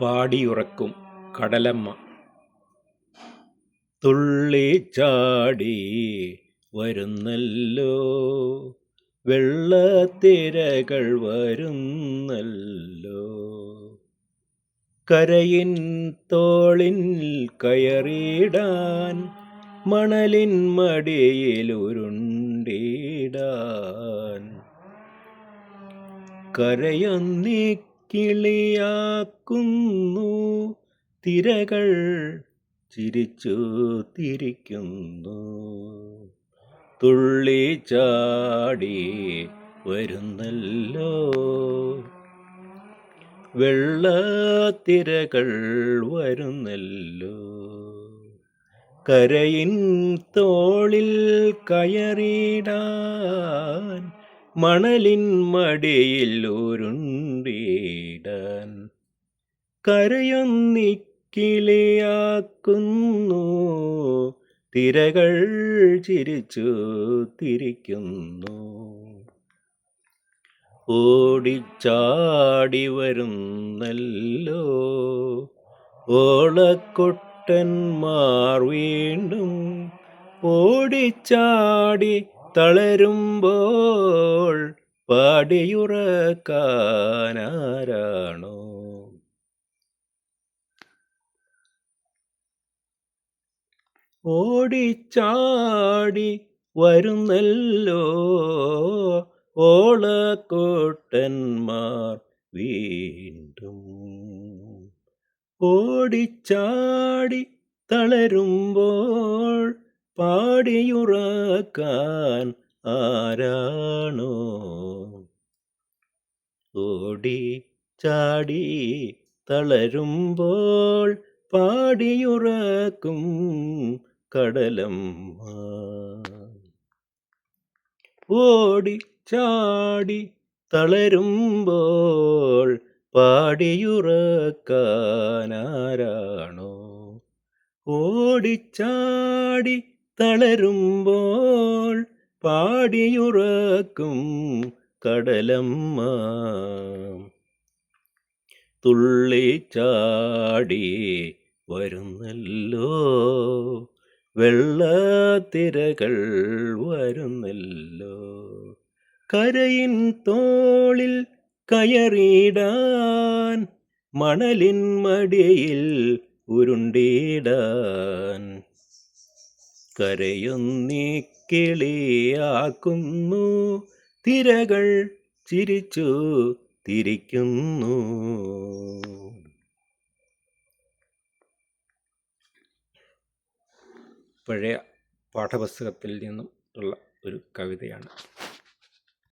പാടിയുറക്കും കടലമ്മ. തുള്ളിച്ചാടി വരുന്നല്ലോ വെള്ളത്തിരകൾ വരുന്നല്ലോ. കരയിൻ തോളിൻ കയറിയിടാൻ മണലിൻ മടിയിൽ ഉരുണ്ടിടാൻ. കരയൊന്നി കിളിയാക്കുന്നു. തിരകൾ ചിരിച്ചു തിരിക്കുന്നു. തുള്ളി ചാടി വരുന്നല്ലോ. വെള്ളത്തിരകൾ വരുന്നല്ലോ. കരയിൻ തോളിൽ കയറിടാൻ മണലിൻ മടിയിൽ ഉരുണ്ടിടാൻ കരയൊന്നി കിളിയാക്കുന്നു തിരകൾ ചിരിച്ചു തിരിക്കുന്നു. ഓടിച്ചാടി വരുന്നല്ലോ. ഓളക്കൊട്ടന്മാർ വീണ്ടും ഓടിച്ചാടി തളരുമ്പോൾ പാടിയുറക്കാനാരാണോ ഓടിച്ചാടി വരുന്നല്ലോ ഓളക്കൂട്ടന്മാർ വീണ്ടും. ഓടിച്ചാടി തളരുമ്പോൾ പാടിയുറക്കാൻ ആരാണോ? ഓടി ചാടി തളരുമ്പോൾ പാടിയുറക്കും കടലമ്മ ഓടി ചാടി തളരുമ്പോൾ പാടിയുറക്കാനാരാണോ? ഓടിച്ചാടി തളരുമ്പോൾ പാടിയുറക്കും കടലമ്മ. തുള്ളിച്ചാടി വരുന്നല്ലോ. വെള്ളത്തിരകൾ വരുന്നല്ലോ. കരയിൻ തോളിൽ കയറിയിടാൻ മണലിൻ മടിയിൽ ഉരുണ്ടിടാൻ. കരയൊന്നി കിളിയാക്കുന്നു തിരകൾ ചിരിച്ചു തിരിക്കുന്നു. പഴയ പാഠപുസ്തകത്തിൽ നിന്നും ഉള്ള ഒരു കവിതയാണ്.